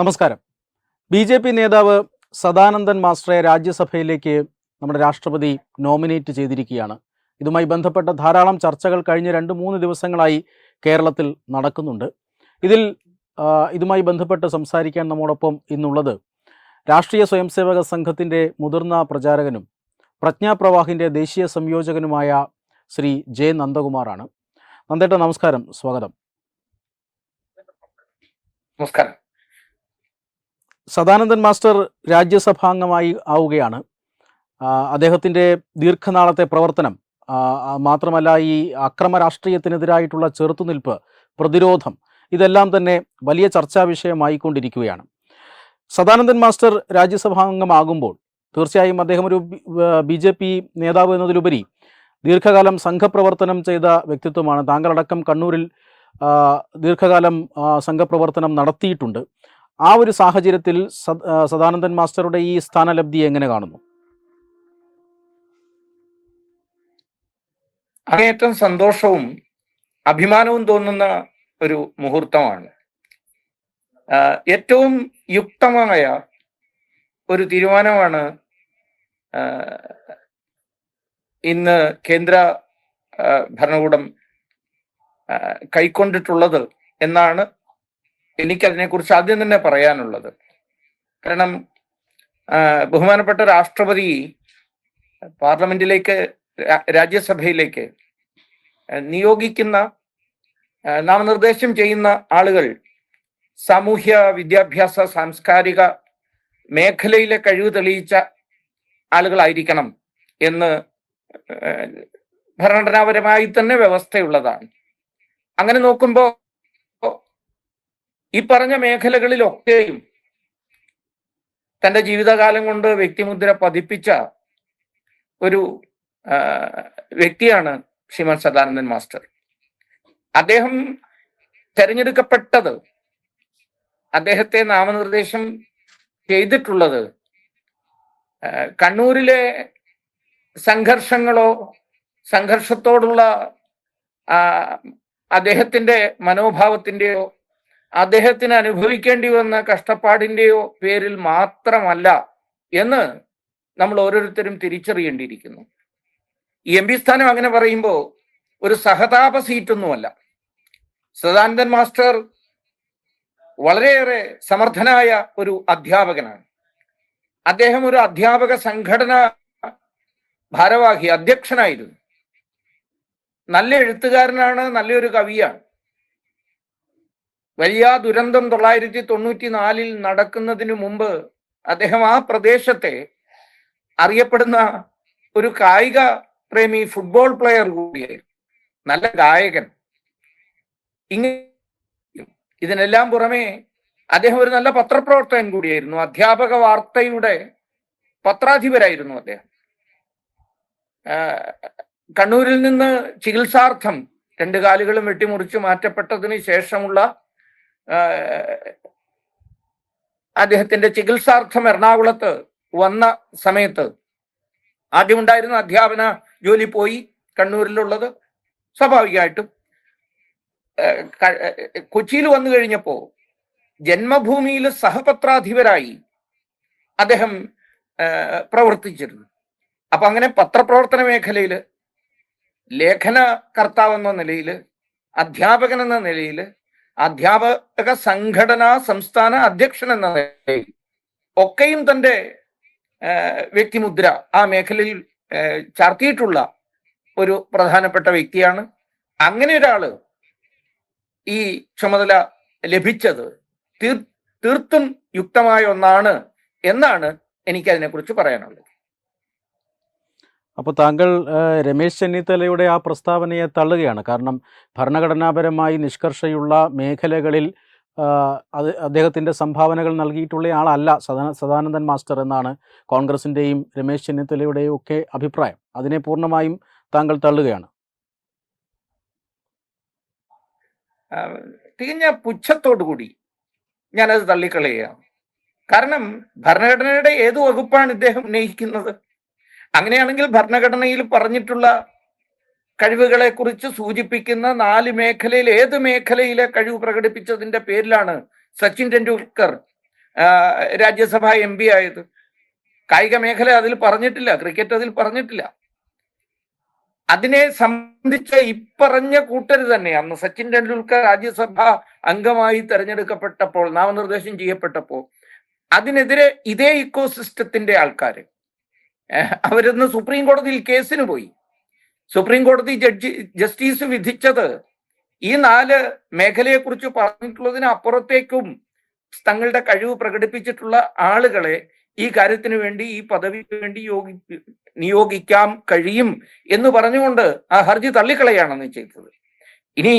നമസ്കാരം. B J P നേതാവ് സദാനന്ദൻ മാസ്റ്ററെ രാജ്യസഭയിലേക്ക് നമ്മുടെ രാഷ്ട്രപതി നോമിനേറ്റ് ചെയ്തിരിക്കുകയാണ്. ഇതുമായി ബന്ധപ്പെട്ട ധാരാളം ചർച്ചകൾ കഴിഞ്ഞ രണ്ട് മൂന്ന് ദിവസങ്ങളായി കേരളത്തിൽ നടക്കുന്നുണ്ട്. ഇതിൽ ഇതുമായി ബന്ധപ്പെട്ട് സംസാരിക്കാൻ നമ്മോടൊപ്പം ഇന്നുള്ളത് രാഷ്ട്രീയ സ്വയംസേവക സംഘത്തിന്റെ മുതിർന്ന പ്രചാരകനും പ്രജ്ഞാപ്രവാഹിന്റെ ദേശീയ സംയോജകനുമായ ശ്രീ ജെ നന്ദകുമാറാണ്. നന്ദേട്ട നമസ്കാരം സ്വാഗതം. നമസ്കാരം. സദാനന്ദൻ മാസ്റ്റർ രാജ്യസഭാംഗമായി ആവുകയാണ്. അദ്ദേഹത്തിന്റെ ദീർഘനാളത്തെ പ്രവർത്തനം മാത്രമല്ല ഈ അക്രമ രാഷ്ട്രീയത്തിനെതിരായിട്ടുള്ള ചെറുത്തുനിൽപ്പ് പ്രതിരോധം ഇതെല്ലാം തന്നെ വലിയ ചർച്ചാ വിഷയമായിക്കൊണ്ടിരിക്കുകയാണ്. സദാനന്ദൻ മാസ്റ്റർ രാജ്യസഭാംഗമാകുമ്പോൾ തീർച്ചയായും അദ്ദേഹം ഒരു ബി ജെ പി നേതാവ് എന്നതിലുപരി ദീർഘകാലം സംഘപ്രവർത്തനം ചെയ്ത വ്യക്തിത്വമാണ്. താങ്കളടക്കം കണ്ണൂരിൽ ദീർഘകാലം സംഘപ്രവർത്തനം നടത്തിയിട്ടുണ്ട്. ആ ഒരു സാഹചര്യത്തിൽ സദാനന്ദൻ മാസ്റ്ററുടെ ഈ സ്ഥാനലബ്ധി എങ്ങനെ കാണുന്നു? അങ്ങേയറ്റം സന്തോഷവും അഭിമാനവും തോന്നുന്ന ഒരു മുഹൂർത്തമാണ്. ഏറ്റവും യുക്തമായ ഒരു തീരുമാനമാണ് ഇന്ന് കേന്ദ്ര ഭരണകൂടം കൈക്കൊണ്ടിട്ടുള്ളത് എന്നാണ് എനിക്കതിനെക്കുറിച്ച് ആദ്യം തന്നെ പറയാനുള്ളത്. കാരണം ബഹുമാനപ്പെട്ട രാഷ്ട്രപതി പാർലമെന്റിലേക്ക് രാജ്യസഭയിലേക്ക് നിയോഗിക്കുന്ന നാമനിർദ്ദേശം ചെയ്യുന്ന ആളുകൾ സാമൂഹ്യ വിദ്യാഭ്യാസ സാംസ്കാരിക മേഖലയിലെ കഴിവ് തെളിയിച്ച ആളുകളായിരിക്കണം എന്ന് ഭരണഘടനാപരമായി തന്നെ വ്യവസ്ഥയുള്ളതാണ്. അങ്ങനെ നോക്കുമ്പോൾ ഈ പറഞ്ഞ മേഖലകളിലൊക്കെയും തന്റെ ജീവിതകാലം കൊണ്ട് വ്യക്തിമുദ്ര പതിപ്പിച്ച ഒരു വ്യക്തിയാണ് ശ്രീമാൻ സദാനന്ദൻ മാസ്റ്റർ. അദ്ദേഹം തെരഞ്ഞെടുക്കപ്പെട്ടത് അദ്ദേഹത്തെ നാമനിർദ്ദേശം ചെയ്തിട്ടുള്ളത് കണ്ണൂരിലെ സംഘർഷങ്ങളോ സംഘർഷത്തോടുള്ള അദ്ദേഹത്തിന്റെ മനോഭാവത്തിന്റെയോ അദ്ദേഹത്തിന് അനുഭവിക്കേണ്ടി വന്ന കഷ്ടപ്പാടിന്റെയോ പേരിൽ മാത്രമല്ല എന്ന് നമ്മൾ ഓരോരുത്തരും തിരിച്ചറിയേണ്ടിയിരിക്കുന്നു. എം പി സ്ഥാനം അങ്ങനെ പറയുമ്പോൾ ഒരു സഹതാപ സീറ്റൊന്നുമല്ല. സദാനന്ദൻ മാസ്റ്റർ വളരെയേറെ സമർത്ഥനായ ഒരു അധ്യാപകനാണ്. അദ്ദേഹം ഒരു അധ്യാപക സംഘടന ഭാരവാഹി അധ്യക്ഷനായിരുന്നു. നല്ല എഴുത്തുകാരനാണ് നല്ലൊരു കവിയാണ്. വലിയ ദുരന്തം തൊള്ളായിരത്തി തൊണ്ണൂറ്റി നാലിൽ നടക്കുന്നതിന് മുമ്പ് അദ്ദേഹം ആ പ്രദേശത്തെ അറിയപ്പെടുന്ന ഒരു കായിക പ്രേമി ഫുട്ബോൾ പ്ലെയർ കൂടിയായിരുന്നു. നല്ല ഗായകൻ. ഇങ്ങനെ ഇതിനെല്ലാം പുറമെ അദ്ദേഹം ഒരു നല്ല പത്രപ്രവർത്തകൻ കൂടിയായിരുന്നു. അധ്യാപക വാർത്തയുടെ പത്രാധിപരായിരുന്നു അദ്ദേഹം. കണ്ണൂരിൽ നിന്ന് ചികിത്സാർത്ഥം രണ്ട് കാലുകളും വെട്ടിമുറിച്ച് മാറ്റപ്പെട്ടതിന് ശേഷമുള്ള അദ്ദേഹത്തിന്റെ ചികിത്സാർത്ഥം എറണാകുളത്ത് വന്ന സമയത്ത് ആദ്യമുണ്ടായിരുന്ന അധ്യാപന ജോലി പോയി കണ്ണൂരിലുള്ളത്. സ്വാഭാവികമായിട്ടും കൊച്ചിയിൽ വന്നു കഴിഞ്ഞപ്പോ ജന്മഭൂമിയിൽ സഹപത്രാധിപരായി അദ്ദേഹം പ്രവർത്തിച്ചിരുന്നു. അപ്പൊ അങ്ങനെ പത്രപ്രവർത്തന മേഖലയിൽ ലേഖന കർത്താവ് എന്ന നിലയിൽ അധ്യാപകൻ എന്ന നിലയിൽ അധ്യാപക സംഘടനാ സംസ്ഥാന അധ്യക്ഷൻ എന്ന നിലയിൽ ഒക്കെയും തന്റെ വ്യക്തിമുദ്ര ആ മേഖലയിൽ ചാർത്തിയിട്ടുള്ള ഒരു പ്രധാനപ്പെട്ട വ്യക്തിയാണ്. അങ്ങനെ ഒരാൾ ഈ ചുമതല ലഭിച്ചത് തീർ തീർത്തും യുക്തമായ ഒന്നാണ് എന്നാണ് എനിക്ക് അതിനെക്കുറിച്ച് പറയാനുള്ളത്. അപ്പോൾ താങ്കൾ രമേശ് ചെന്നിത്തലയുടെ ആ പ്രസ്താവനയെ തള്ളുകയാണ്. കാരണം ഭരണഘടനാപരമായി നിഷ്കർഷയുള്ള മേഖലകളിൽ അത് അദ്ദേഹത്തിന്റെ സംഭാവനകൾ നൽകിയിട്ടുള്ള ആളല്ല സദാ സദാനന്ദൻ മാസ്റ്റർ എന്നാണ് കോൺഗ്രസിന്റെയും രമേശ് ചെന്നിത്തലയുടെയും ഒക്കെ അഭിപ്രായം. അതിനെ പൂർണമായും താങ്കൾ തള്ളുകയാണ്. തികഞ്ഞ പുച്ഛത്തോടു കൂടി ഞാനത് തള്ളിക്കളയുകയാണ്. കാരണം ഭരണഘടനയുടെ ഏത് വകുപ്പാണ് ഇദ്ദേഹം ഉന്നയിക്കുന്നത്? അങ്ങനെയാണെങ്കിൽ ഭരണഘടനയിൽ പറഞ്ഞിട്ടുള്ള കഴിവുകളെ കുറിച്ച് സൂചിപ്പിക്കുന്ന നാല് മേഖലയിൽ ഏത് മേഖലയിലെ കഴിവ് പ്രകടിപ്പിച്ചതിന്റെ പേരിലാണ് സച്ചിൻ ടെണ്ടുൽക്കർ രാജ്യസഭ എം പി ആയത്. കായിക മേഖല അതിൽ പറഞ്ഞിട്ടില്ല ക്രിക്കറ്റ് അതിൽ പറഞ്ഞിട്ടില്ല. അതിനെ സംബന്ധിച്ച് ഇപ്പറഞ്ഞ കൂട്ടര് തന്നെ അന്ന് സച്ചിൻ ടെണ്ടുൽക്കർ രാജ്യസഭ അംഗമായി തെരഞ്ഞെടുക്കപ്പെട്ടപ്പോൾ നാമനിർദ്ദേശം ചെയ്യപ്പെട്ടപ്പോൾ അതിനെതിരെ ഇതേ ഇക്കോസിസ്റ്റത്തിന്റെ ആൾക്കാർ അവരിന്ന് സുപ്രീം കോടതിയിൽ കേസിന് പോയി. സുപ്രീം കോടതി ജഡ്ജി ജസ്റ്റിസ് വിധിച്ചത് ഈ നാല് മേഖലയെക്കുറിച്ച് പറഞ്ഞിട്ടുള്ളതിന് അപ്പുറത്തേക്കും തങ്ങളുടെ കഴിവ് പ്രകടിപ്പിച്ചിട്ടുള്ള ആളുകളെ ഈ കാര്യത്തിന് വേണ്ടി ഈ പദവിക്ക് വേണ്ടി യോഗി നിയോഗിക്കാം കഴിയും എന്ന് പറഞ്ഞുകൊണ്ട് ആ ഹർജി തള്ളിക്കളയാണെന്ന് ചെയ്തത്. ഇനി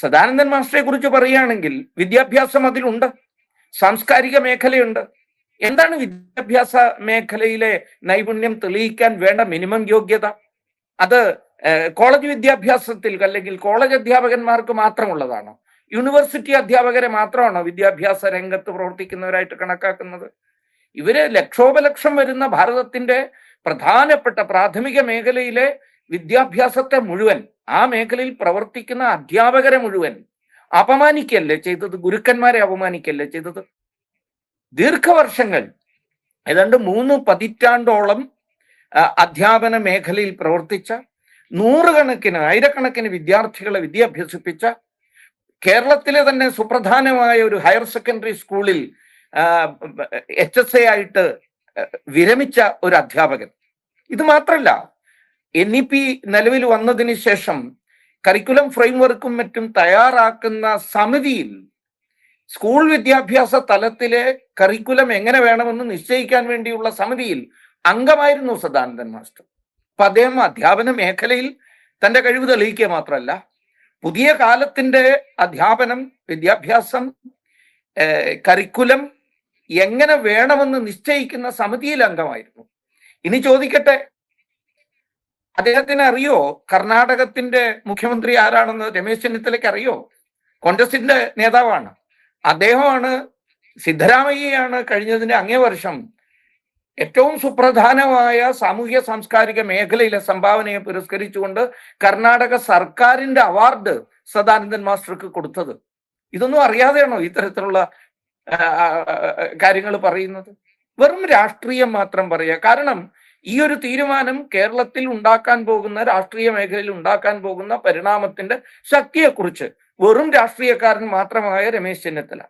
സദാനന്ദൻ മാസ്റ്ററെ കുറിച്ച് പറയുകയാണെങ്കിൽ വിദ്യാഭ്യാസം അതിലുണ്ട് സാംസ്കാരിക മേഖലയുണ്ട്. എന്താണ് വിദ്യാഭ്യാസ മേഖലയിലെ നൈപുണ്യം തെളിയിക്കാൻ വേണ്ട മിനിമം യോഗ്യത? അത് കോളേജ് വിദ്യാഭ്യാസത്തിൽ അല്ലെങ്കിൽ കോളേജ് അധ്യാപകന്മാർക്ക് മാത്രമുള്ളതാണോ? യൂണിവേഴ്സിറ്റി അധ്യാപകരെ മാത്രമാണോ വിദ്യാഭ്യാസ രംഗത്ത് പ്രവർത്തിക്കുന്നവരായിട്ട് കണക്കാക്കുന്നത്? ഇവർ ലക്ഷോപലക്ഷം വരുന്ന ഭാരതത്തിന്റെ പ്രധാനപ്പെട്ട പ്രാഥമിക മേഖലയിലെ വിദ്യാഭ്യാസത്തെ മുഴുവൻ ആ മേഖലയിൽ പ്രവർത്തിക്കുന്ന അധ്യാപകരെ മുഴുവൻ അപമാനിക്കല്ലേ ചെയ്തത്? ഗുരുക്കന്മാരെ അപമാനിക്കല്ലേ ചെയ്തത്? ദീർഘവർഷങ്ങൾ. ഏതാണ്ട് മൂന്ന് പതിറ്റാണ്ടോളം അധ്യാപന മേഖലയിൽ പ്രവർത്തിച്ച നൂറുകണക്കിന് ആയിരക്കണക്കിന് വിദ്യാർത്ഥികളെ വിദ്യാഭ്യസിപ്പിച്ച കേരളത്തിലെ തന്നെ സുപ്രധാനമായ ഒരു ഹയർ സെക്കൻഡറി സ്കൂളിൽ എച്ച് എസ് എ ആയിട്ട് വിരമിച്ച ഒരു അധ്യാപകൻ. ഇത് മാത്രല്ല എൻ ഇ പി നിലവിൽ വന്നതിന് ശേഷം കരിക്കുലം ഫ്രെയിംവർക്കും മറ്റും തയ്യാറാക്കുന്ന സമിതിയിൽ സ്കൂൾ വിദ്യാഭ്യാസ തലത്തിലെ കറിക്കുലം എങ്ങനെ വേണമെന്ന് നിശ്ചയിക്കാൻ വേണ്ടിയുള്ള സമിതിയിൽ അംഗമായിരുന്നു സദാനന്ദൻ മാസ്റ്റർ. അപ്പൊ അദ്ദേഹം അധ്യാപന മേഖലയിൽ തന്റെ കഴിവ് തെളിയിക്കുക മാത്രമല്ല പുതിയ കാലത്തിന്റെ അധ്യാപനം വിദ്യാഭ്യാസം കരിക്കുലം എങ്ങനെ വേണമെന്ന് നിശ്ചയിക്കുന്ന സമിതിയിൽ അംഗമായിരുന്നു. ഇനി ചോദിക്കട്ടെ അദ്ദേഹത്തിന് അറിയോ? കർണാടകത്തിന്റെ മുഖ്യമന്ത്രി ആരാണെന്ന് രമേശ് ചെന്നിത്തലയ്ക്ക് അറിയോ? കോൺഗ്രസിന്റെ നേതാവാണ്. അദ്ദേഹമാണ് സിദ്ധരാമയ്യയാണ് കഴിഞ്ഞതിന്റെ അങ്ങേ വർഷം ഏറ്റവും സുപ്രധാനമായ സാമൂഹ്യ സാംസ്കാരിക മേഖലയിലെ സംഭാവനയെ പുരസ്കരിച്ചുകൊണ്ട് കർണാടക സർക്കാരിന്റെ അവാർഡ് സദാനന്ദൻ മാസ്റ്റർക്ക് കൊടുത്തത്. ഇതൊന്നും അറിയാതെയാണോ ഇത്തരത്തിലുള്ള കാര്യങ്ങൾ പറയുന്നത്? വെറും രാഷ്ട്രീയം മാത്രം പറയുക കാരണം ഈ ഒരു തീരുമാനം കേരളത്തിൽ ഉണ്ടാക്കാൻ പോകുന്ന രാഷ്ട്രീയ മേഖലയിൽ ഉണ്ടാക്കാൻ പോകുന്ന പരിണാമത്തിന്റെ ശക്തിയെക്കുറിച്ച് വെറും രാഷ്ട്രീയക്കാരൻ മാത്രമായ രമേശ് ചെന്നിത്തല.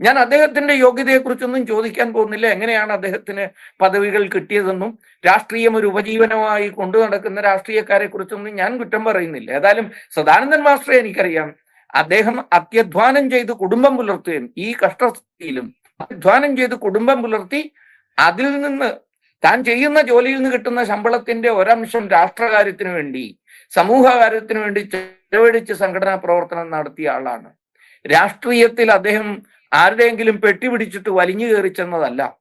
ഞാൻ അദ്ദേഹത്തിന്റെ യോഗ്യതയെക്കുറിച്ചൊന്നും ചോദിക്കാൻ പോകുന്നില്ല. എങ്ങനെയാണ് അദ്ദേഹത്തിന് പദവികൾ കിട്ടിയതെന്നും രാഷ്ട്രീയം ഒരു ഉപജീവനമായി കൊണ്ടു നടക്കുന്ന രാഷ്ട്രീയക്കാരെ കുറിച്ചൊന്നും ഞാൻ കുറ്റം പറയുന്നില്ല. ഏതായാലും സദാനന്ദൻ മാസ്റ്ററെ എനിക്കറിയാം. അദ്ദേഹം അത്യധ്വാനം ചെയ്ത് കുടുംബം പുലർത്തുകയും ഈ കഷ്ടസ്ഥിതിയിലും അധ്വാനം ചെയ്ത് കുടുംബം പുലർത്തി അതിൽ നിന്ന് താൻ ചെയ്യുന്ന ജോലിയിൽ നിന്ന് കിട്ടുന്ന ശമ്പളത്തിന്റെ ഒരംശം രാഷ്ട്രകാര്യത്തിന് വേണ്ടി സമൂഹകാര്യത്തിന് വേണ്ടി ചെലവഴിച്ച് സംഘടനാ പ്രവർത്തനം നടത്തിയ ആളാണ്. രാഷ്ട്രീയത്തിൽ അദ്ദേഹം ആരുടെയെങ്കിലും പെട്ടിപിടിച്ചിട്ട് വലിഞ്ഞു കയറി ചെന്നതല്ല.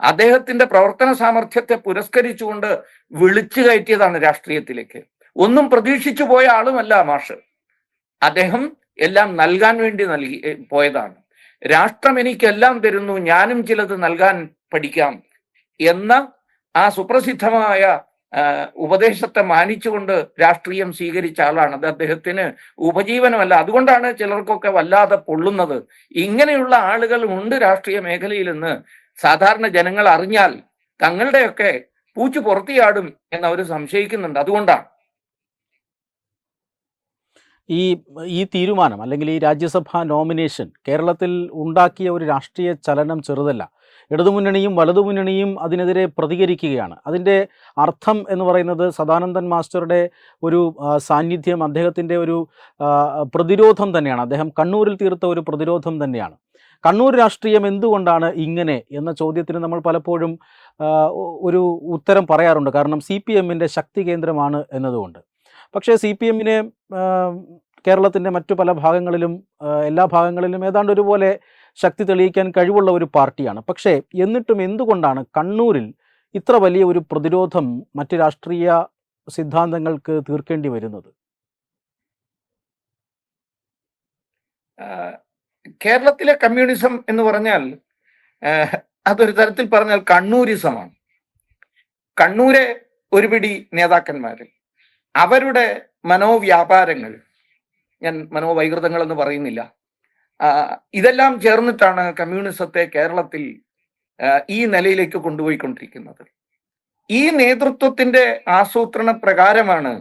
അദ്ദേഹത്തിന്റെ പ്രവർത്തന സാമർഥ്യത്തെ പുരസ്കരിച്ചുകൊണ്ട് വിളിച്ചു കയറ്റിയതാണ് രാഷ്ട്രീയത്തിലേക്ക്. ഒന്നും പ്രതീക്ഷിച്ചു പോയ ആളുമല്ല മാഷ്. അദ്ദേഹം എല്ലാം നൽകാൻ വേണ്ടി നൽകി പോയതാണ്. രാഷ്ട്രം എനിക്കെല്ലാം തരുന്നു ഞാനും ചിലത് നൽകാൻ പഠിക്കാം എന്ന ആ സുപ്രസിദ്ധമായ ഉപദേശത്തെ മാനിച്ചുകൊണ്ട് രാഷ്ട്രീയം സ്വീകരിച്ച ആളാണ്. അത് അദ്ദേഹത്തിന് ഉപജീവനമല്ല. അതുകൊണ്ടാണ് ചിലർക്കൊക്കെ വല്ലാതെ പൊള്ളുന്നത്. ഇങ്ങനെയുള്ള ആളുകൾ ഉണ്ട് രാഷ്ട്രീയ മേഖലയിൽ നിന്ന് സാധാരണ ജനങ്ങൾ അറിഞ്ഞാൽ തങ്ങളുടെയൊക്കെ പൂച്ചു പുറത്തിയാടും എന്ന് അവർ സംശയിക്കുന്നുണ്ട്. അതുകൊണ്ടാണ്. ഈ ഈ തീരുമാനം അല്ലെങ്കിൽ ഈ രാജ്യസഭാ നോമിനേഷൻ കേരളത്തിൽ ഉണ്ടാക്കിയ ഒരു രാഷ്ട്രീയ ചലനം ചെറുതല്ല. ഇടതുമുന്നണിയും വലതുമുന്നണിയും അതിനെതിരെ പ്രതികരിക്കുകയാണ്. അതിന്റെ അർത്ഥം എന്ന് പറയുന്നത് സദാനന്ദൻ മാസ്റ്ററുടെ ഒരു സാന്നിധ്യം അദ്ദേഹത്തിന്റെ ഒരു പ്രതിരോധം തന്നെയാണ്. അദ്ദേഹം കണ്ണൂരിൽ തീർത്ത ഒരു പ്രതിരോധം തന്നെയാണ്. കണ്ണൂർ രാഷ്ട്രീയം എന്തുകൊണ്ടാണ് ഇങ്ങനെ എന്ന ചോദ്യത്തിന് നമ്മൾ പലപ്പോഴും ഒരു ഉത്തരം പറയാറുണ്ട്. കാരണം സി പി എമ്മിന്റെ ശക്തി കേന്ദ്രമാണ് എന്നതുകൊണ്ട്. പക്ഷേ സി പി എമ്മിനെ കേരളത്തിന്റെ മറ്റു പല ഭാഗങ്ങളിലും എല്ലാ ഭാഗങ്ങളിലും ഏതാണ്ട് ഒരുപോലെ ശക്തി തെളിയിക്കാൻ കഴിവുള്ള ഒരു പാർട്ടിയാണ്. പക്ഷേ എന്നിട്ടും എന്തുകൊണ്ടാണ് കണ്ണൂരിൽ ഇത്ര വലിയ ഒരു പ്രതിരോധം മറ്റ് രാഷ്ട്രീയ സിദ്ധാന്തങ്ങൾക്ക് തീർക്കേണ്ടി വരുന്നത്? കേരളത്തിലെ കമ്മ്യൂണിസം എന്ന് പറഞ്ഞാൽ അതൊരു തരത്തിൽ പറഞ്ഞാൽ കണ്ണൂരിസമാണ്. കണ്ണൂരെ ഒരു പിടി നേതാക്കന്മാര് അവരുടെ മനോവ്യാപാരങ്ങൾ ഞാൻ മനോവൈകൃതങ്ങൾ എന്ന് പറയുന്നില്ല ഇതെല്ലാം ചേർന്നിട്ടാണ് കമ്മ്യൂണിസത്തെ കേരളത്തിൽ ഈ നിലയിലേക്ക് കൊണ്ടുപോയിക്കൊണ്ടിരിക്കുന്നത്. ഈ നേതൃത്വത്തിന്റെ ആസൂത്രണ പ്രകാരമാണ്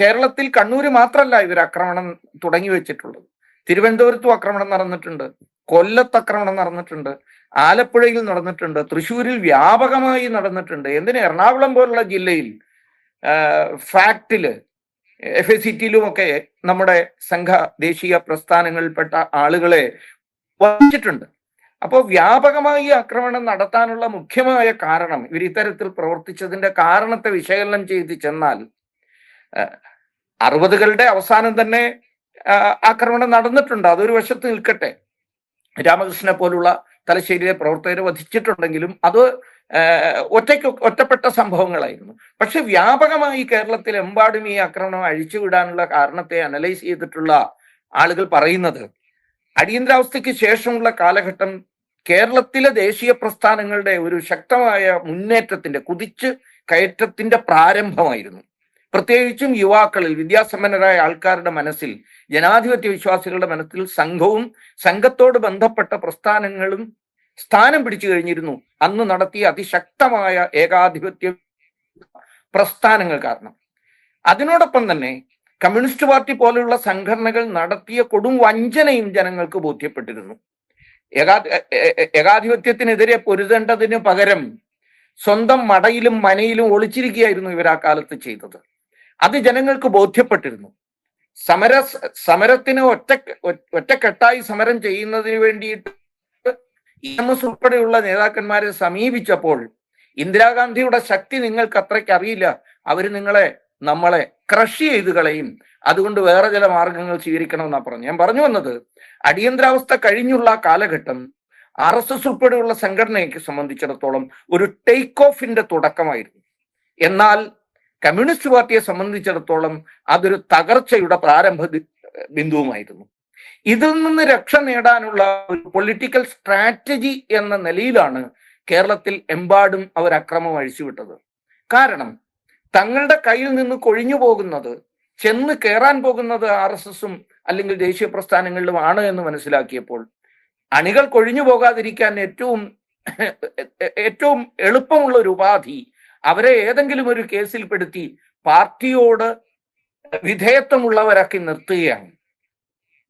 കേരളത്തിൽ കണ്ണൂര് മാത്രമല്ല ഇവർ ആക്രമണം തുടങ്ങി വെച്ചിട്ടുള്ളത്. തിരുവനന്തപുരത്തും ആക്രമണം നടന്നിട്ടുണ്ട് കൊല്ലത്ത് ആക്രമണം നടന്നിട്ടുണ്ട് ആലപ്പുഴയിൽ നടന്നിട്ടുണ്ട് തൃശ്ശൂരിൽ വ്യാപകമായി നടന്നിട്ടുണ്ട്. എന്തിന്? എറണാകുളം പോലുള്ള ജില്ലയിൽ ഫാക്ടിൽ എഫ് എസ് ഒക്കെ നമ്മുടെ സംഘ ദേശീയ പ്രസ്ഥാനങ്ങളിൽപ്പെട്ട ആളുകളെ വഹിച്ചിട്ടുണ്ട് അപ്പോൾ വ്യാപകമായി ആക്രമണം നടത്താനുള്ള മുഖ്യമായ കാരണം ഇവർ ഇത്തരത്തിൽ പ്രവർത്തിച്ചതിന്റെ കാരണത്തെ വിശകലനം ചെയ്ത് ചെന്നാൽ അറുപതുകളുടെ അവസാനം തന്നെ ആക്രമണം നടന്നിട്ടുണ്ട്. അതൊരു വശത്ത് നിൽക്കട്ടെ. രാമകൃഷ്ണനെ പോലുള്ള തലശ്ശേരിയിലെ പ്രവർത്തകരെ വധിച്ചിട്ടുണ്ടെങ്കിലും അത് ഒറ്റയ്ക്ക് ഒറ്റപ്പെട്ട സംഭവങ്ങളായിരുന്നു. പക്ഷെ വ്യാപകമായി കേരളത്തിൽ എമ്പാടും ഈ ആക്രമണം അഴിച്ചുവിടാനുള്ള കാരണത്തെ അനലൈസ് ചെയ്തിട്ടുള്ള ആളുകൾ പറയുന്നത് അടിയന്തരാവസ്ഥയ്ക്ക് ശേഷമുള്ള കാലഘട്ടം കേരളത്തിലെ ദേശീയ പ്രസ്ഥാനങ്ങളുടെ ഒരു ശക്തമായ മുന്നേറ്റത്തിന്റെ കുതിച്ച് കയറ്റത്തിന്റെ പ്രാരംഭമായിരുന്നു. പ്രത്യേകിച്ചും യുവാക്കളിൽ വിദ്യാസമ്പന്നരായ ആൾക്കാരുടെ മനസ്സിൽ ജനാധിപത്യ വിശ്വാസികളുടെ മനസ്സിൽ സംഘവും സംഘത്തോട് ബന്ധപ്പെട്ട പ്രസ്ഥാനങ്ങളും സ്ഥാനം പിടിച്ചു കഴിഞ്ഞിരുന്നു. അന്ന് നടത്തിയ അതിശക്തമായ ഏകാധിപത്യ പ്രസ്ഥാനങ്ങൾ കാരണം. അതിനോടൊപ്പം തന്നെ കമ്മ്യൂണിസ്റ്റ് പാർട്ടി പോലെയുള്ള സംഘടനകൾ നടത്തിയ കൊടും വഞ്ചനയും ജനങ്ങൾക്ക് ബോധ്യപ്പെട്ടിരുന്നു. ഏകാ ഏകാധിപത്യത്തിനെതിരെ പൊരുതേണ്ടതിന് പകരം സ്വന്തം മടയിലും മനയിലും ഒളിച്ചിരിക്കുകയായിരുന്നു ഇവർ ആ കാലത്ത് ചെയ്തത്. അത് ജനങ്ങൾക്ക് ബോധ്യപ്പെട്ടിരുന്നു. സമര സമരത്തിന് ഒറ്റ ഒറ്റക്കെട്ടായി സമരം ചെയ്യുന്നതിന് വേണ്ടിയിട്ട് ഇ എം എസ് ഉൾപ്പെടെയുള്ള നേതാക്കന്മാരെ സമീപിച്ചപ്പോൾ ഇന്ദിരാഗാന്ധിയുടെ ശക്തി നിങ്ങൾക്ക് അത്രയ്ക്ക് അറിയില്ല. അവർ നിങ്ങളെ നമ്മളെ ക്രഷ് ചെയ്ത് കളയും. അതുകൊണ്ട് വേറെ ചില മാർഗങ്ങൾ സ്വീകരിക്കണമെന്നാണ് പറഞ്ഞു ഞാൻ പറഞ്ഞു വന്നത് അടിയന്തരാവസ്ഥ കഴിഞ്ഞുള്ള കാലഘട്ടം ആർ എസ് എസ് ഉൾപ്പെടെയുള്ള സംഘടനയ്ക്ക് സംബന്ധിച്ചിടത്തോളം ഒരു ടേക്ക് ഓഫിന്റെ തുടക്കമായിരുന്നു. എന്നാൽ കമ്മ്യൂണിസ്റ്റ് പാർട്ടിയെ സംബന്ധിച്ചിടത്തോളം അതൊരു തകർച്ചയുടെ പ്രാരംഭ ബിന്ദുവുമായിരുന്നു. ഇതിൽ നിന്ന് രക്ഷ നേടാനുള്ള ഒരു പൊളിറ്റിക്കൽ സ്ട്രാറ്റജി എന്ന നിലയിലാണ് കേരളത്തിൽ എമ്പാടും അവർ അക്രമം അഴിച്ചുവിട്ടത്. കാരണം തങ്ങളുടെ കയ്യിൽ നിന്ന് കൊഴിഞ്ഞു പോകുന്നത് ചെന്ന് കയറാൻ പോകുന്നത് ആർ എസ് എസും അല്ലെങ്കിൽ ദേശീയ പ്രസ്ഥാനങ്ങളിലും ആണ് എന്ന് മനസ്സിലാക്കിയപ്പോൾ അണികൾ കൊഴിഞ്ഞു പോകാതിരിക്കാൻ ഏറ്റവും ഏറ്റവും എളുപ്പമുള്ള ഒരു ഉപാധി അവരെ ഏതെങ്കിലും ഒരു കേസിൽപ്പെടുത്തി പാർട്ടിയോട് വിധേയത്വമുള്ളവരാക്കി നിർത്തുകയാണ്.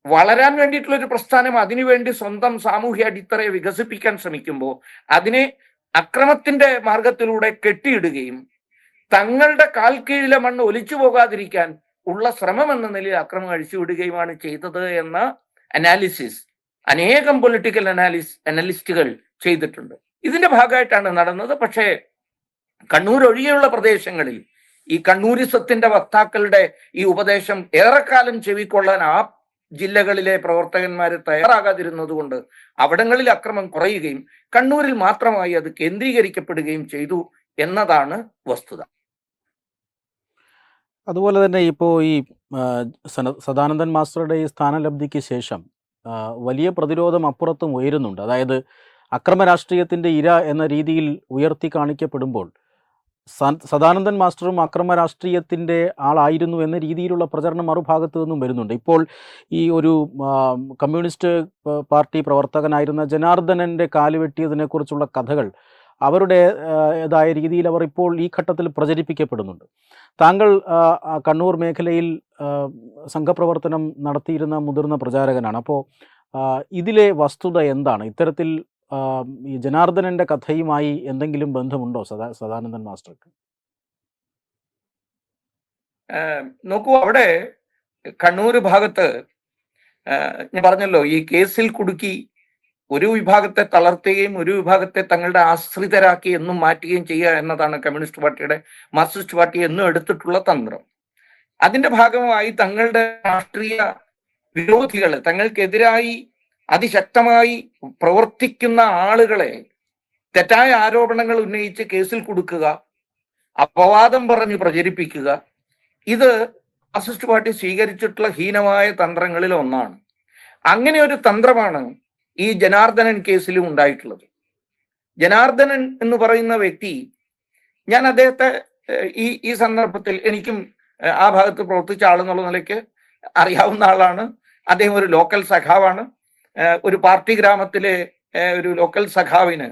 വളരാൻ വേണ്ടിയിട്ടുള്ള ഒരു പ്രസ്ഥാനം അതിനുവേണ്ടി സ്വന്തം സാമൂഹ്യ അടിത്തറയെ വികസിപ്പിക്കാൻ ശ്രമിക്കുമ്പോൾ അതിനെ അക്രമത്തിന്റെ മാർഗത്തിലൂടെ കെട്ടിയിടുകയും തങ്ങളുടെ കാൽ കീഴിലെ മണ്ണ് ഒലിച്ചു പോകാതിരിക്കാൻ ഉള്ള ശ്രമം എന്ന നിലയിൽ അക്രമം അഴിച്ചുവിടുകയുമാണ് ചെയ്തത് എന്ന അനാലിസിസ് അനേകം പൊളിറ്റിക്കൽ അനാലിസ് അനലിസ്റ്റുകൾ ചെയ്തിട്ടുണ്ട്. ഇതിന്റെ ഭാഗമായിട്ടാണ് നടന്നത്. പക്ഷേ കണ്ണൂർ ഒഴികെയുള്ള പ്രദേശങ്ങളിൽ ഈ കണ്ണൂരിസത്തിന്റെ വക്താക്കളുടെ ഈ ഉപദേശം ഏറെക്കാലം ചെവിക്കൊള്ളാൻ ആ ജില്ലകളിലെ പ്രവർത്തകന്മാർ തയ്യാറാകാതിരുന്നത് കൊണ്ട് അവിടങ്ങളിൽ അക്രമം കുറയുകയും കണ്ണൂരിൽ മാത്രമായി അത് കേന്ദ്രീകരിക്കപ്പെടുകയും ചെയ്തു എന്നതാണ് വസ്തുത. അതുപോലെ തന്നെ ഇപ്പോൾ ഈ സദാനന്ദൻ മാസ്റ്ററുടെ ഈ സ്ഥാനലബ്ധിക്ക് ശേഷം വലിയ പ്രതിരോധം അപ്പുറത്തും ഉയരുന്നുണ്ട്. അതായത് അക്രമ രാഷ്ട്രീയത്തിന്റെ ഇര എന്ന രീതിയിൽ ഉയർത്തി കാണിക്കപ്പെടുമ്പോൾ സദാനന്ദൻ മാസ്റ്ററും അക്രമ രാഷ്ട്രീയത്തിന്റെ ആളായിരുന്നു എന്ന രീതിയിലുള്ള പ്രചരണം മറുഭാഗത്തു നിന്നും വരുന്നുണ്ട്. ഇപ്പോൾ ഈ ഒരു കമ്മ്യൂണിസ്റ്റ് പാർട്ടി പ്രവർത്തകനായിരുന്ന ജനാർദ്ദനന്റെ കാലുവെട്ടിയതിനെക്കുറിച്ചുള്ള കഥകൾ അവരുടെ ഏതായ രീതിയിൽ അവർ ഇപ്പോൾ ഈ ഘട്ടത്തിൽ പ്രചരിപ്പിക്കപ്പെടുന്നുണ്ട്. താങ്കൾ കണ്ണൂർ മേഖലയിൽ സംഘപ്രവർത്തനം നടത്തിയിരുന്ന മുതിർന്ന പ്രചാരകനാണ്. അപ്പോൾ ഇതിലെ വസ്തുത എന്താണ്? ഇത്തരത്തിൽ ഈ ജനാർദ്ദനന്റെ കഥയുമായി എന്തെങ്കിലും ബന്ധമുണ്ടോ സദാ സദാനന്ദൻ മാസ്റ്റർക്ക്? നോക്കൂ അവിടെ കണ്ണൂർ ഭാഗത്ത് ഞാൻ പറഞ്ഞല്ലോ ഈ കേസിൽ കുടുക്കി ഒരു വിഭാഗത്തെ തളർത്തുകയും ഒരു വിഭാഗത്തെ തങ്ങളുടെ ആശ്രിതരാക്കി എന്നും മാറ്റുകയും ചെയ്യുക എന്നതാണ് കമ്മ്യൂണിസ്റ്റ് പാർട്ടിയുടെ മാർക്സിസ്റ്റ് പാർട്ടി എന്നും എടുത്തിട്ടുള്ള തന്ത്രം. അതിന്റെ ഭാഗമായി തങ്ങളുടെ രാഷ്ട്രീയ വിരോധികളെ തങ്ങൾക്കെതിരായി അതിശക്തമായി പ്രവർത്തിക്കുന്ന ആളുകളെ തെറ്റായ ആരോപണങ്ങൾ ഉന്നയിച്ച് കേസിൽ കൊടുക്കുക അപവാദം പറഞ്ഞ് പ്രചരിപ്പിക്കുക ഇത് ഫാസിസ്റ്റ് പാർട്ടി സ്വീകരിച്ചിട്ടുള്ള ഹീനമായ തന്ത്രങ്ങളിൽ ഒന്നാണ്. അങ്ങനെ ഒരു തന്ത്രമാണ് ഈ ജനാർദ്ദനൻ കേസിലും ഉണ്ടായിട്ടുള്ളത്. ജനാർദ്ദനൻ എന്ന് പറയുന്ന വ്യക്തി ഞാൻ അദ്ദേഹത്തെ ഈ ഈ സന്ദർഭത്തിൽ എനിക്കും ആ ഭാഗത്ത് പ്രവർത്തിച്ച ആളെന്നുള്ള നിലയ്ക്ക് അറിയാവുന്ന ആളാണ്. അദ്ദേഹം ഒരു ലോക്കൽ സഖാവാണ്. ഒരു പാർട്ടി ഗ്രാമത്തിലെ ഒരു ലോക്കൽ സഖാവിന്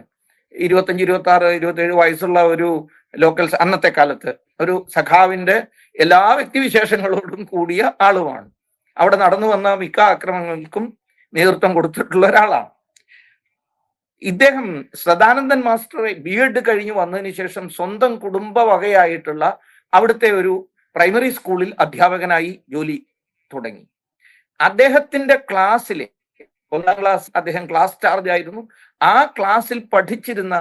ഇരുപത്തഞ്ച് ഇരുപത്തി ആറ് ഇരുപത്തി ഏഴ് വയസ്സുള്ള ഒരു ലോക്കൽ അന്നത്തെ കാലത്ത് ഒരു സഖാവിന്റെ എല്ലാ വ്യക്തിവിശേഷങ്ങളോടും കൂടിയ ആളുമാണ്. അവിടെ നടന്നു വന്ന മിക്ക ആക്രമണങ്ങൾക്കും നേതൃത്വം കൊടുത്തിട്ടുള്ള ഒരാളാണ്. ഇദ്ദേഹം സദാനന്ദൻ മാസ്റ്ററെ ബി എഡ് കഴിഞ്ഞ് വന്നതിന് ശേഷം സ്വന്തം കുടുംബ വകയായിട്ടുള്ള അവിടുത്തെ ഒരു പ്രൈമറി സ്കൂളിൽ അധ്യാപകനായി ജോലി തുടങ്ങി. അദ്ദേഹത്തിന്റെ ക്ലാസ്സിലെ ഒന്നാം ക്ലാസ് അദ്ദേഹം ക്ലാസ് ചാർജ് ആയിരുന്നു. ആ ക്ലാസ്സിൽ പഠിച്ചിരുന്ന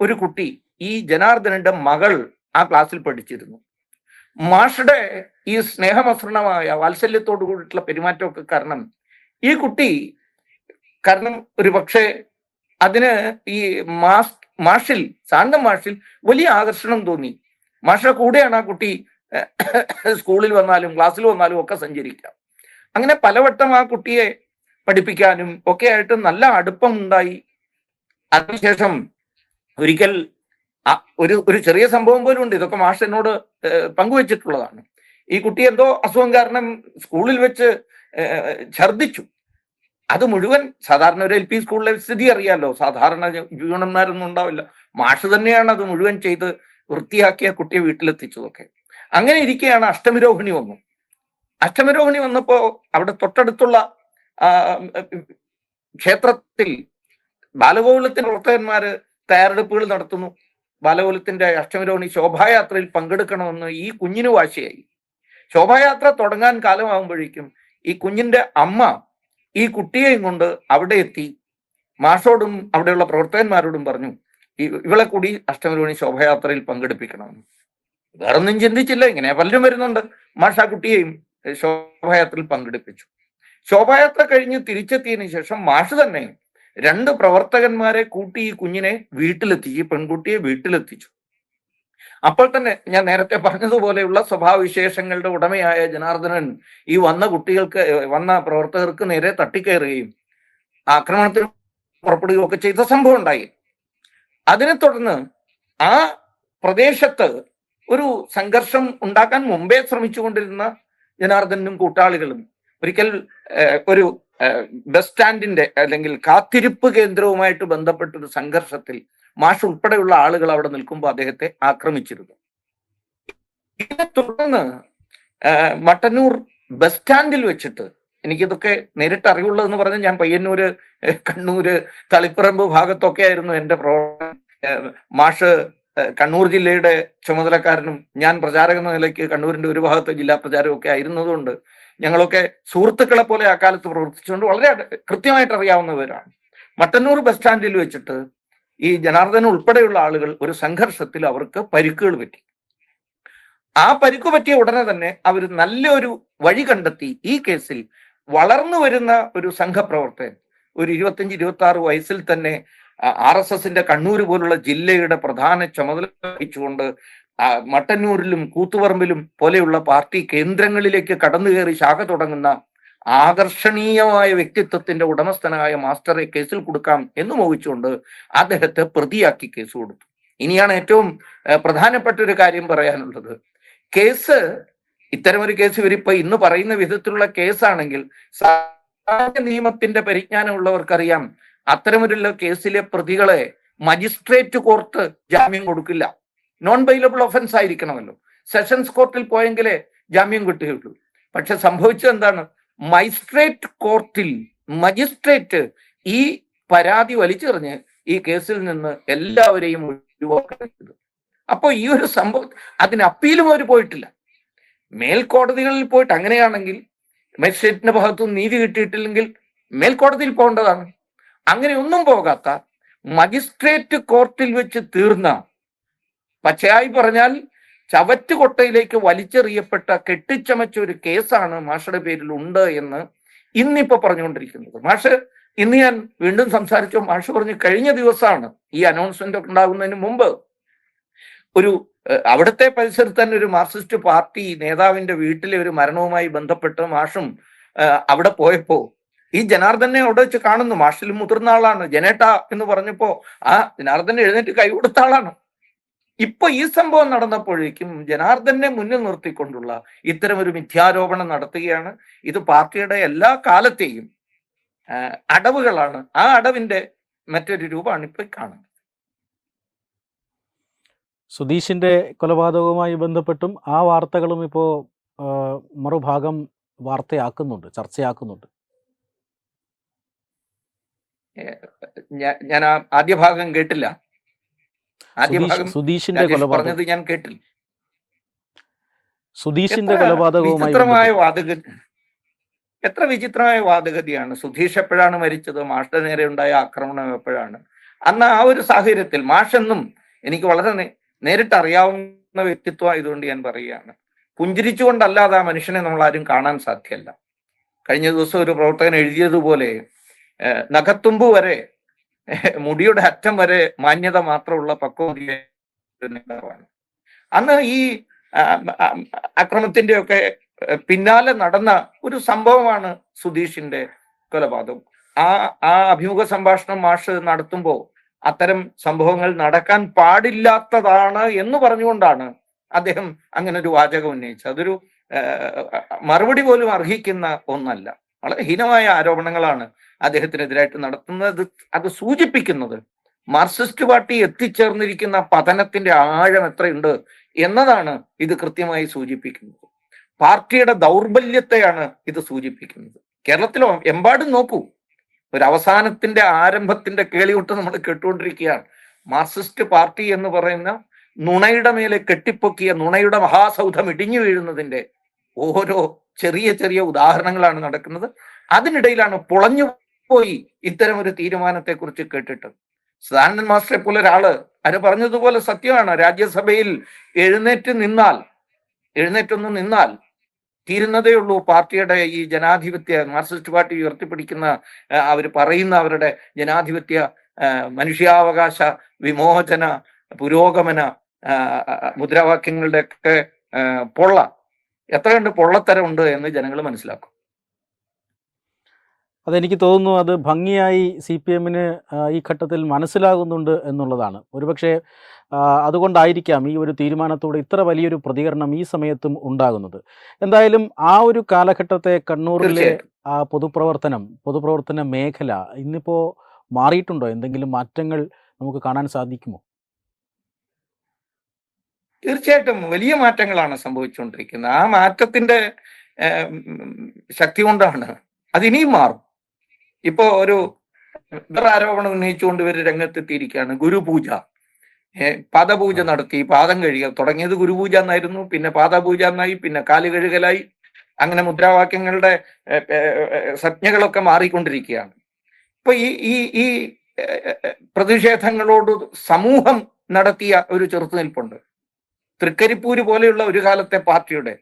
ഒരു കുട്ടി ഈ ജനാർദ്ദനന്റെ മകൾ ആ ക്ലാസ്സിൽ പഠിച്ചിരുന്നു. മാഷുടെ ഈ സ്നേഹമസൃണമായ വാത്സല്യത്തോടു കൂടിയിട്ടുള്ള പെരുമാറ്റമൊക്കെ കാരണം ഈ കുട്ടി കാരണം ഒരു പക്ഷേ അതിന് ഈ മാസ് മാഷിൽ സാന്തം മാഷിൽ വലിയ ആകർഷണം തോന്നി. മാഷ കൂടെയാണ് ആ കുട്ടി സ്കൂളിൽ വന്നാലും ക്ലാസ്സിൽ വന്നാലും ഒക്കെ സഞ്ചരിക്കുക. അങ്ങനെ പലവട്ടം ആ കുട്ടിയെ പഠിപ്പിക്കാനും ഒക്കെ ആയിട്ട് നല്ല അടുപ്പം ഉണ്ടായി. അതിനുശേഷം ഒരിക്കൽ ഒരു ഒരു ചെറിയ സംഭവം പോലും ഉണ്ട്. ഇതൊക്കെ മാഷ് എന്നോട് പങ്കുവച്ചിട്ടുള്ളതാണ്. ഈ കുട്ടി എന്തോ അസുഖം കാരണം സ്കൂളിൽ വെച്ച് ഛർദിച്ചു അത് മുഴുവൻ സാധാരണ ഒരു എൽ പി സ്കൂളിലെ സ്ഥിതി അറിയാലോ. സാധാരണ ജീവനന്മാരൊന്നും ഉണ്ടാവില്ല. മാഷ് തന്നെയാണ് അത് മുഴുവൻ ചെയ്ത് വൃത്തിയാക്കിയ കുട്ടിയെ വീട്ടിലെത്തിച്ചതൊക്കെ. അങ്ങനെ ഇരിക്കെയാണ് അഷ്ടമിരോഹിണി വന്നു. അഷ്ടമിരോഹിണി വന്നപ്പോ അവിടെ തൊട്ടടുത്തുള്ള ക്ഷേത്രത്തിൽ ബാലഗോകുലത്തിന്റെ പ്രവർത്തകന്മാര് തയ്യാറെടുപ്പുകൾ നടത്തുന്നു. ബാലഗോകുലത്തിന്റെ അഷ്ടമിരോഹിണി ശോഭായാത്രയിൽ പങ്കെടുക്കണമെന്ന് ഈ കുഞ്ഞിന് വാശിയായി. ശോഭായാത്ര തുടങ്ങാൻ കാലമാകുമ്പോഴേക്കും ഈ കുഞ്ഞിന്റെ അമ്മ ഈ കുട്ടിയെയും കൊണ്ട് അവിടെ എത്തി മാഷോടും അവിടെയുള്ള പ്രവർത്തകന്മാരോടും പറഞ്ഞു "ഇ- ഇവളെ കൂടി അഷ്ടമിരോഹിണി ശോഭയാത്രയിൽ പങ്കെടുപ്പിക്കണമെന്ന് വേറൊന്നും ചിന്തിച്ചില്ല ഇങ്ങനെ പലരും വരുന്നുണ്ട്. മാഷ കുട്ടിയെയും ശോഭയാത്രയിൽ പങ്കെടുപ്പിച്ചു. ശോഭയാത്ര കഴിഞ്ഞ് തിരിച്ചെത്തിയതിനു ശേഷം മാഷ് തന്നെ രണ്ട് പ്രവർത്തകന്മാരെ കൂട്ടി ഈ കുഞ്ഞിനെ വീട്ടിലെത്തിച്ചു ഈ പെൺകുട്ടിയെ വീട്ടിലെത്തിച്ചു. അപ്പോൾ തന്നെ ഞാൻ നേരത്തെ പറഞ്ഞതുപോലെയുള്ള സ്വഭാവവിശേഷങ്ങളുടെ ഉടമയായ ജനാർദ്ദനൻ ഈ വന്ന കുട്ടികൾക്ക് വന്ന പ്രവർത്തകർക്ക് നേരെ തട്ടിക്കയറുകയും ആക്രമണത്തിന് പുറപ്പെടുകയും ഒക്കെ ചെയ്ത സംഭവം ഉണ്ടായി. അതിനെ തുടർന്ന് ആ പ്രദേശത്ത് ഒരു സംഘർഷം ഉണ്ടാക്കാൻ മുമ്പേ ശ്രമിച്ചുകൊണ്ടിരുന്ന ജനാർദ്ദനും കൂട്ടാളികളും ഒരിക്കൽ ഒരു ബസ് സ്റ്റാൻഡിന്റെ അല്ലെങ്കിൽ കാത്തിരിപ്പ് കേന്ദ്രവുമായിട്ട് ബന്ധപ്പെട്ട ഒരു സംഘർഷത്തിൽ മാഷ് ഉൾപ്പെടെയുള്ള ആളുകൾ അവിടെ നിൽക്കുമ്പോൾ അദ്ദേഹത്തെ ആക്രമിച്ചിരുന്നു. ഇതിനെ തുടർന്ന് മട്ടന്നൂർ ബസ് സ്റ്റാൻഡിൽ വെച്ചിട്ട് എനിക്കിതൊക്കെ നേരിട്ട് അറിവുള്ളതെന്ന് പറഞ്ഞാൽ ഞാൻ പയ്യന്നൂര് കണ്ണൂര് തളിപ്പറമ്പ് ഭാഗത്തൊക്കെ ആയിരുന്നു എന്റെ പ്രവർത്തനം. മാഷ് കണ്ണൂർ ജില്ലയുടെ ചുമതലക്കാരനും ഞാൻ പ്രചാരക നിലയ്ക്ക് കണ്ണൂരിന്റെ ഒരു ഭാഗത്ത് ജില്ലാ പ്രചാരമൊക്കെ ആയിരുന്നതുകൊണ്ട് ഞങ്ങളൊക്കെ സുഹൃത്തുക്കളെ പോലെ ആ കാലത്ത് പ്രവർത്തിച്ചുകൊണ്ട് വളരെ കൃത്യമായിട്ട് അറിയാവുന്നവരാണ്. മട്ടന്നൂർ ബസ് സ്റ്റാൻഡിൽ വെച്ചിട്ട് ഈ ജനാർദ്ദന ഉൾപ്പെടെയുള്ള ആളുകൾ ഒരു സംഘർഷത്തിൽ അവർക്ക് പരിക്കുകൾ പറ്റി. ആ പരിക്ക് പറ്റിയ ഉടനെ തന്നെ അവർ നല്ലൊരു വഴി കണ്ടെത്തി. ഈ കേസിൽ വളർന്നു വരുന്ന ഒരു സംഘപ്രവർത്തകൻ ഒരു ഇരുപത്തിയഞ്ച് ഇരുപത്തി ആറ് വയസ്സിൽ തന്നെ ആർ എസ് എസിന്റെ കണ്ണൂർ പോലുള്ള ജില്ലയുടെ പ്രധാന ചുമതല വഹിച്ചുകൊണ്ട് മട്ടന്നൂരിലും കൂത്തുപറമ്പിലും പോലെയുള്ള പാർട്ടി കേന്ദ്രങ്ങളിലേക്ക് കടന്നു കയറി ശാഖ തുടങ്ങുന്ന ആകർഷണീയമായ വ്യക്തിത്വത്തിന്റെ ഉടമസ്ഥനായ മാസ്റ്ററെ കേസിൽ കൊടുക്കാം എന്ന് മോഹിച്ചുകൊണ്ട് അദ്ദേഹത്തെ പ്രതിയാക്കി കേസ് കൊടുത്തു. ഇനിയാണ് ഏറ്റവും പ്രധാനപ്പെട്ട ഒരു കാര്യം പറയാനുള്ളത്. കേസ് ഇത്തരമൊരു കേസ് ഇവരിപ്പോ ഇന്ന് പറയുന്ന വിധത്തിലുള്ള കേസാണെങ്കിൽ നിയമത്തിന്റെ പരിജ്ഞാനമുള്ളവർക്കറിയാം. അത്തരമൊരു കേസിലെ പ്രതികളെ മജിസ്ട്രേറ്റ് കോർട്ട് ജാമ്യം കൊടുക്കില്ല. നോൺ ബൈലബിൾ ഒഫൻസ് ആയിരിക്കണമല്ലോ. സെഷൻസ് കോർട്ടിൽ പോയെങ്കിലേ ജാമ്യം കിട്ടുകയുള്ളൂ. പക്ഷെ സംഭവിച്ചത് എന്താണ്? മജിസ്ട്രേറ്റ് കോർട്ടിൽ മജിസ്ട്രേറ്റ് ഈ പരാതി വലിച്ചെറിഞ്ഞ് ഈ കേസിൽ നിന്ന് എല്ലാവരെയും ഒഴിവാക്കുന്നത് അപ്പോൾ ഈ ഒരു സംഭവം അതിന് അപ്പീലും അവർ പോയിട്ടില്ല. മേൽക്കോടതികളിൽ പോയിട്ട് അങ്ങനെയാണെങ്കിൽ മജിസ്ട്രേറ്റിന്റെ ഭാഗത്തു നിന്ന് നീതി കിട്ടിയിട്ടില്ലെങ്കിൽ മേൽക്കോടതിയിൽ പോകേണ്ടതാണ്. അങ്ങനെ ഒന്നും പോകാത്ത മജിസ്ട്രേറ്റ് കോർട്ടിൽ വെച്ച് തീർന്ന പച്ചയായി പറഞ്ഞാൽ ചവറ്റുകൊട്ടയിലേക്ക് വലിച്ചെറിയപ്പെട്ട കെട്ടിച്ചമച്ച ഒരു കേസാണ് മാഷയുടെ പേരിൽ ഉണ്ട് എന്ന് ഇന്നിപ്പോ പറഞ്ഞുകൊണ്ടിരിക്കുന്നത്. മാഷ് ഇന്ന് ഞാൻ വീണ്ടും സംസാരിച്ചു? മാഷ് പറഞ്ഞു കഴിഞ്ഞ ദിവസമാണ് ഈ അനൗൺസ്മെന്റ് ഒക്കെ ഉണ്ടാകുന്നതിന് മുമ്പ് ഒരു അവിടുത്തെ പരിസരത്ത് തന്നെ ഒരു മാർക്സിസ്റ്റ് പാർട്ടി നേതാവിന്റെ വീട്ടിലെ ഒരു മരണവുമായി ബന്ധപ്പെട്ട് മാഷും അവിടെ പോയപ്പോ ഈ ജനാർദ്ദനെ അവിടെ വെച്ച് കാണുന്നു. മാഷിൽ മുതിർന്ന ആളാണ്. ജനേട്ട എന്ന് പറഞ്ഞപ്പോ ആ ജനാർദ്ദൻ എഴുന്നേറ്റ് കൈ കൊടുത്ത ആളാണ്. ഇപ്പൊ ഈ സംഭവം നടന്നപ്പോഴേക്കും ജനാർദ്ദനെ മുന്നിൽ നിർത്തിക്കൊണ്ടുള്ള ഇത്തരം ഒരു മിഥ്യാരോപണം നടത്തുകയാണ്. ഇത് പാർട്ടിയുടെ എല്ലാ കാലത്തെയും അടവുകളാണ്. ആ അടവിന്റെ മറ്റൊരു രൂപമാണ് ഇപ്പൊ കാണുന്നത്. സുധീഷിന്റെ കൊലപാതകവുമായി ബന്ധപ്പെട്ടും ആ വാർത്തകളും ഇപ്പോ മറുഭാഗം വാർത്തയാക്കുന്നുണ്ട് ചർച്ചയാക്കുന്നുണ്ട്. ഞാൻ ആ ആദ്യ ഭാഗം കേട്ടില്ല. ആദ്യ സുധീഷ് ഭാഗം സുധീഷിന്റെ പറഞ്ഞത് ഞാൻ കേട്ടില്ല. സുധീഷിന്റെ കൊലപാതകവുമായി എത്ര വിചിത്രമായ വാദഗതിയാണ്. സുധീഷ് എപ്പോഴാണ് മരിച്ചത്? മാഷിന്റെ നേരെ ഉണ്ടായ ആക്രമണം എപ്പോഴാണ്? അന്ന് ആ ഒരു സാഹചര്യത്തിൽ മാഷെന്നും എനിക്ക് വളരെ നേരിട്ടറിയാവുന്ന നേരിട്ട് അറിയാവുന്ന വ്യക്തിത്വം ആയതുകൊണ്ട് ഞാൻ പറയുകയാണ്. പുഞ്ചിരിച്ചുകൊണ്ടല്ലാതെ ആ മനുഷ്യനെ നമ്മൾ ആരും കാണാൻ സാധ്യമല്ല കഴിഞ്ഞ ദിവസം ഒരു പ്രവർത്തകൻ എഴുതിയതുപോലെ നഖത്തുമ്പ് വരെ മുടിയുടെ അറ്റം വരെ മാന്യത മാത്രമുള്ള പക്വതയെ നേതാവാണ് അന്ന് ഈ അക്രമത്തിന്റെ ഒക്കെ പിന്നാലെ നടന്ന ഒരു സംഭവമാണ് സുധീഷിന്റെ കൊലപാതകം. ആ ആ അഭിമുഖ സംഭാഷണം മാഷ് നടത്തുമ്പോൾ അത്തരം സംഭവങ്ങൾ നടക്കാൻ പാടില്ലാത്തതാണ് എന്ന് പറഞ്ഞുകൊണ്ടാണ് അദ്ദേഹം അങ്ങനെ ഒരു വാചകം ഉന്നയിച്ചത്. അതൊരു മറുപടി പോലും അർഹിക്കുന്ന ഒന്നല്ല. വളരെ ഹീനമായ ആരോപണങ്ങളാണ് അദ്ദേഹത്തിനെതിരായിട്ട് നടത്തുന്നത് അത് സൂചിപ്പിക്കുന്നത് മാർക്സിസ്റ്റ് പാർട്ടി എത്തിച്ചേർന്നിരിക്കുന്ന പതനത്തിന്റെ ആഴം എത്രയുണ്ട് എന്നതാണ് ഇത് കൃത്യമായി സൂചിപ്പിക്കുന്നത്. പാർട്ടിയുടെ ദൗർബല്യത്തെയാണ് ഇത് സൂചിപ്പിക്കുന്നത്. കേരളത്തിലോ എമ്പാടും നോക്കൂ. ഒരു അവസാനത്തിന്റെ ആരംഭത്തിന്റെ കേളികൊട്ട് നമ്മൾ കേട്ടുകൊണ്ടിരിക്കുകയാണ്. മാർക്സിസ്റ്റ് പാർട്ടി എന്ന് പറയുന്ന നുണയുടെ മേലെ കെട്ടിപ്പൊക്കിയ നുണയുടെ മഹാസൗധം ഇടിഞ്ഞു വീഴുന്നതിന്റെ ഓരോ ചെറിയ ചെറിയ ഉദാഹരണങ്ങളാണ് നടക്കുന്നത്. അതിനിടയിലാണ് പൊളഞ്ഞു പോയി ഇത്തരം ഒരു തീരുമാനത്തെ കുറിച്ച് കേട്ടിട്ട്. സദാനന്ദൻ മാസ്റ്ററെ പോലെ ഒരാൾ അത് പറഞ്ഞതുപോലെ സത്യമാണ്. രാജ്യസഭയിൽ എഴുന്നേറ്റ് നിന്നാൽ എഴുന്നേറ്റൊന്ന് നിന്നാൽ തീരുന്നതേ ഉള്ളൂ. പാർട്ടിയുടെ ഈ ജനാധിപത്യ മാർക്സിസ്റ്റ് പാർട്ടി ഉയർത്തിപ്പിടിക്കുന്ന അവർ പറയുന്ന അവരുടെ ജനാധിപത്യ മനുഷ്യാവകാശ വിമോചന പുരോഗമന ആ, ആ, മുദ്രാവാക്യങ്ങളുടെ ഒക്കെ പൊള്ള. എത്ര കണ്ട് പൊള്ളത്തരമുണ്ട് എന്ന് ജനങ്ങൾ മനസ്സിലാക്കും. അതെനിക്ക് തോന്നുന്നു അത് ഭംഗിയായി സി പി എമ്മിന് ഈ ഘട്ടത്തിൽ മനസ്സിലാകുന്നുണ്ട് എന്നുള്ളതാണ്. ഒരുപക്ഷെ അതുകൊണ്ടായിരിക്കാം ഈ ഒരു തീരുമാനത്തോടെ ഇത്ര വലിയൊരു പ്രതികരണം ഈ സമയത്തും ഉണ്ടാകുന്നത്. എന്തായാലും ആ ഒരു കാലഘട്ടത്തെ കണ്ണൂരിലെ ആ പൊതുപ്രവർത്തനം പൊതുപ്രവർത്തന മേഖല ഇന്നിപ്പോൾ മാറിയിട്ടുണ്ടോ? എന്തെങ്കിലും മാറ്റങ്ങൾ നമുക്ക് കാണാൻ സാധിക്കുമോ? തീർച്ചയായിട്ടും വലിയ മാറ്റങ്ങളാണ് സംഭവിച്ചുകൊണ്ടിരിക്കുന്നത്. ആ മാറ്റത്തിന്റെ ശക്തി കൊണ്ടാണ്. അതിനിയും മാറും. ഇപ്പോ ഒരു വേറെ ആരോപണം ഉന്നയിച്ചുകൊണ്ട് ഇവർ രംഗത്തെത്തിയിരിക്കുകയാണ്. ഗുരുപൂജ. പാദപൂജ നടത്തി പാദം കഴുകുക തുടങ്ങിയത് ഗുരുപൂജ എന്നായിരുന്നു. പിന്നെ പാദപൂജ എന്നായി പിന്നെ കാൽ കഴുകലായി. അങ്ങനെ മുദ്രാവാക്യങ്ങളുടെ സജ്ഞകളൊക്കെ മാറിക്കൊണ്ടിരിക്കുകയാണ്. ഇപ്പൊ ഈ ഈ ഈ പ്രതിഷേധങ്ങളോട് സമൂഹം നടത്തിയ ഒരു ചെറുത്തുനിൽപ്പുണ്ട് തൃക്കരിപ്പൂര് പോലെയുള്ള ഒരു കാലത്തെ പാർട്ടിയുടെ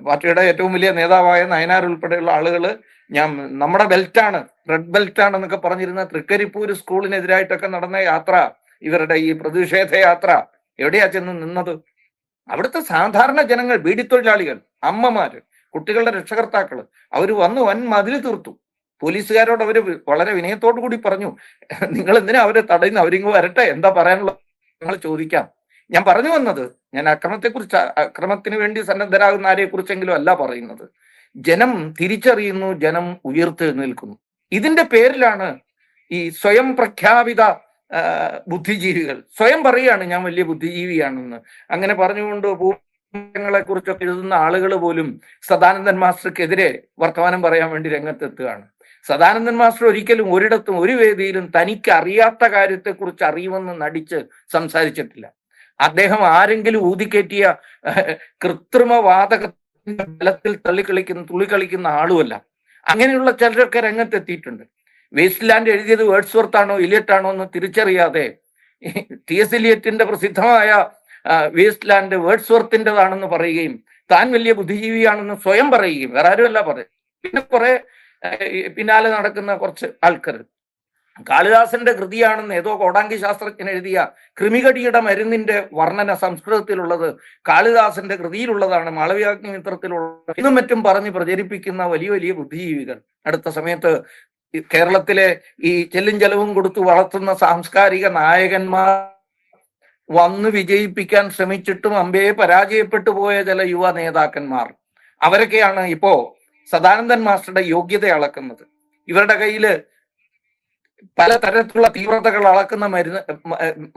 പാർട്ടിയുടെ ഏറ്റവും വലിയ നേതാവായ നയനാർ ഉൾപ്പെടെയുള്ള ആളുകൾ ഞാൻ നമ്മുടെ ബെൽറ്റാണ് റെഡ് ബെൽറ്റ് ആണെന്നൊക്കെ പറഞ്ഞിരുന്ന തൃക്കരിപ്പൂര് സ്കൂളിനെതിരായിട്ടൊക്കെ നടന്ന യാത്ര ഇവരുടെ ഈ പ്രതിഷേധ യാത്ര എവിടെയാ ചെന്ന് നിന്നത്? അവിടുത്തെ സാധാരണ ജനങ്ങൾ ബീഡിത്തൊഴിലാളികൾ അമ്മമാര് കുട്ടികളുടെ രക്ഷകർത്താക്കൾ അവർ വന്ന് വൻ മതിൽ തീർത്തു. പോലീസുകാരോട് അവർ വളരെ വിനയത്തോടു കൂടി പറഞ്ഞു നിങ്ങൾ എന്തിനാ അവരെ തടയുന്നു? അവരിങ്ങ് വരട്ടെ എന്താ പറയാനുള്ളത്? ഞങ്ങൾ ചോദിക്കാം. ഞാൻ പറഞ്ഞു വന്നത് ഞാൻ അക്രമത്തെക്കുറിച്ച് അക്രമത്തിന് വേണ്ടി സന്നദ്ധരാകുന്ന ആരെ കുറിച്ചെങ്കിലും അല്ല പറയുന്നത്. ജനം തിരിച്ചറിയുന്നു ജനം ഉയർത്തെഴുന്നേൽക്കുന്നു ഇതിന്റെ പേരിലാണ് ഈ സ്വയം പ്രഖ്യാപിത ബുദ്ധിജീവികൾ. സ്വയം പറയുകയാണ് ഞാൻ വലിയ ബുദ്ധിജീവിയാണെന്ന്. അങ്ങനെ പറഞ്ഞുകൊണ്ട് ഭൂങ്ങളെ കുറിച്ചൊക്കെ എഴുതുന്ന ആളുകൾ പോലും സദാനന്ദൻ മാസ്റ്റർക്കെതിരെ വർത്തമാനം പറയാൻ വേണ്ടി രംഗത്തെത്തുകയാണ്. സദാനന്ദൻ മാസ്റ്റർ ഒരിക്കലും ഒരിടത്തും ഒരു വേദിയിലും തനിക്ക് അറിയാത്ത കാര്യത്തെക്കുറിച്ച് അറിയുമെന്ന് നടിച്ച് സംസാരിച്ചിട്ടില്ല. അദ്ദേഹം ആരെങ്കിലും ഊതിക്കേറ്റിയ കൃത്രിമവാതകത്തിന്റെ കൃത്രിമ വാതകത്തിന്റെ ബലത്തിൽ തള്ളിക്കളിക്കുന്ന തുള്ളിക്കളിക്കുന്ന ആളുമല്ല. അങ്ങനെയുള്ള ചിലരൊക്കെ രംഗത്തെത്തിയിട്ടുണ്ട്. വേസ്റ്റ് ലാൻഡ് എഴുതിയത് വേർഡ്സ് വർത്താണോ ഇലിയറ്റ് ആണോ എന്ന് തിരിച്ചറിയാതെ ടി എസ് ഇലിയറ്റിന്റെ പ്രസിദ്ധമായ വേസ്റ്റ് ലാൻഡ് വേർഡ്സ്വർത്തിന്റെതാണെന്ന് പറയുകയും താൻ വലിയ ബുദ്ധിജീവിയാണെന്ന് സ്വയം പറയുകയും വേറെ ആരുമല്ല പറയും പിന്നെ കുറെ പിന്നാലെ നടക്കുന്ന കുറച്ച് ആൾക്കാർ കാളിദാസന്റെ കൃതിയാണെന്ന് ഏതോ കോടാങ്കി ശാസ്ത്രജ്ഞൻ എഴുതിയ കൃമികടിയുടെ മരുന്നിന്റെ വർണന സംസ്കൃതത്തിലുള്ളത് കാളിദാസന്റെ കൃതിയിലുള്ളതാണ്. മാളവ്യാഗ്നി മിത്രത്തിലുള്ള ഇന്നും മറ്റും പറഞ്ഞ് പ്രചരിപ്പിക്കുന്ന വലിയ വലിയ ബുദ്ധിജീവികൾ. അടുത്ത സമയത്ത് കേരളത്തിലെ ഈ ചെല്ലും ചെലവും കൊടുത്തു വളർത്തുന്ന സാംസ്കാരിക നായകന്മാർ വന്ന് വിജയിപ്പിക്കാൻ ശ്രമിച്ചിട്ടും അമ്പയെ പരാജയപ്പെട്ടു പോയ ചില യുവ നേതാക്കന്മാർ. അവരൊക്കെയാണ് ഇപ്പോ സദാനന്ദൻ മാസ്റ്ററുടെ യോഗ്യത അളക്കുന്നത്. ഇവരുടെ കയ്യിൽ പലതരത്തിലുള്ള തീവ്രതകൾ അളക്കുന്ന മരുന്ന്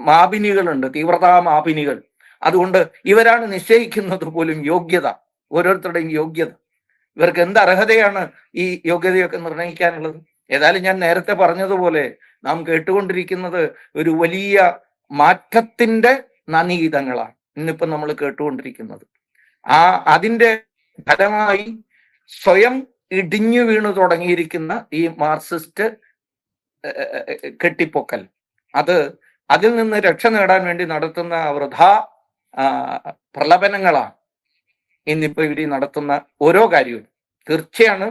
മാപിനികളുണ്ട് തീവ്രതാ മാപിനികൾ. അതുകൊണ്ട് ഇവരാണ് നിശ്ചയിക്കുന്നത് പോലും യോഗ്യത ഓരോരുത്തരുടെയും യോഗ്യത. ഇവർക്ക് എന്ത് അർഹതയാണ് ഈ യോഗ്യതയൊക്കെ നിർണയിക്കാനുള്ളത് ഏതായാലും ഞാൻ നേരത്തെ പറഞ്ഞതുപോലെ നാം കേട്ടുകൊണ്ടിരിക്കുന്നത് ഒരു വലിയ മാറ്റത്തിന്റെ നനീതങ്ങളാണ്. ഇന്നിപ്പോ നമ്മൾ കേട്ടുകൊണ്ടിരിക്കുന്നത്. ആ അതിന്റെ ഫലമായി സ്വയം ഇടിഞ്ഞു വീണു തുടങ്ങിയിരിക്കുന്ന ഈ മാർക്സിസ്റ്റ് കെട്ടിപ്പൊക്കൽ. അത് അതിൽ നിന്ന് രക്ഷ നേടാൻ വേണ്ടി നടത്തുന്ന വൃഥാ പ്രലപനങ്ങളാണ്. ഇന്നിപ്പോ ഇവർ നടത്തുന്ന ഓരോ കാര്യവും തീർച്ചയാണ്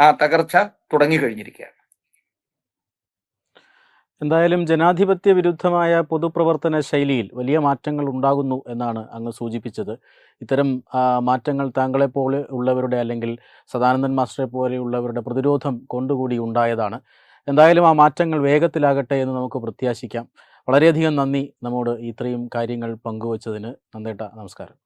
ആ തകർച്ച തുടങ്ങി കഴിഞ്ഞിരിക്കുകയാണ് എന്തായാലും ജനാധിപത്യ വിരുദ്ധമായ പൊതുപ്രവർത്തന ശൈലിയിൽ വലിയ മാറ്റങ്ങൾ ഉണ്ടാകുന്നു എന്നാണ് അങ്ങ് സൂചിപ്പിച്ചത്. ഇത്തരം മാറ്റങ്ങൾ താങ്കളെ പോലെ ഉള്ളവരുടെ അല്ലെങ്കിൽ സദാനന്ദൻ മാസ്റ്ററെ പോലെയുള്ളവരുടെ പ്രതിരോധം കൊണ്ടുകൂടി ഉണ്ടായതാണ്. എന്തായാലും ആ മാറ്റങ്ങൾ വേഗത്തിലാകട്ടെ എന്ന് നമുക്ക് പ്രത്യാശിക്കാം. വളരെയധികം നന്ദി നമ്മോട് ഇത്രയും കാര്യങ്ങൾ പങ്കുവച്ചതിന്. നന്ദേട്ട നമസ്കാരം.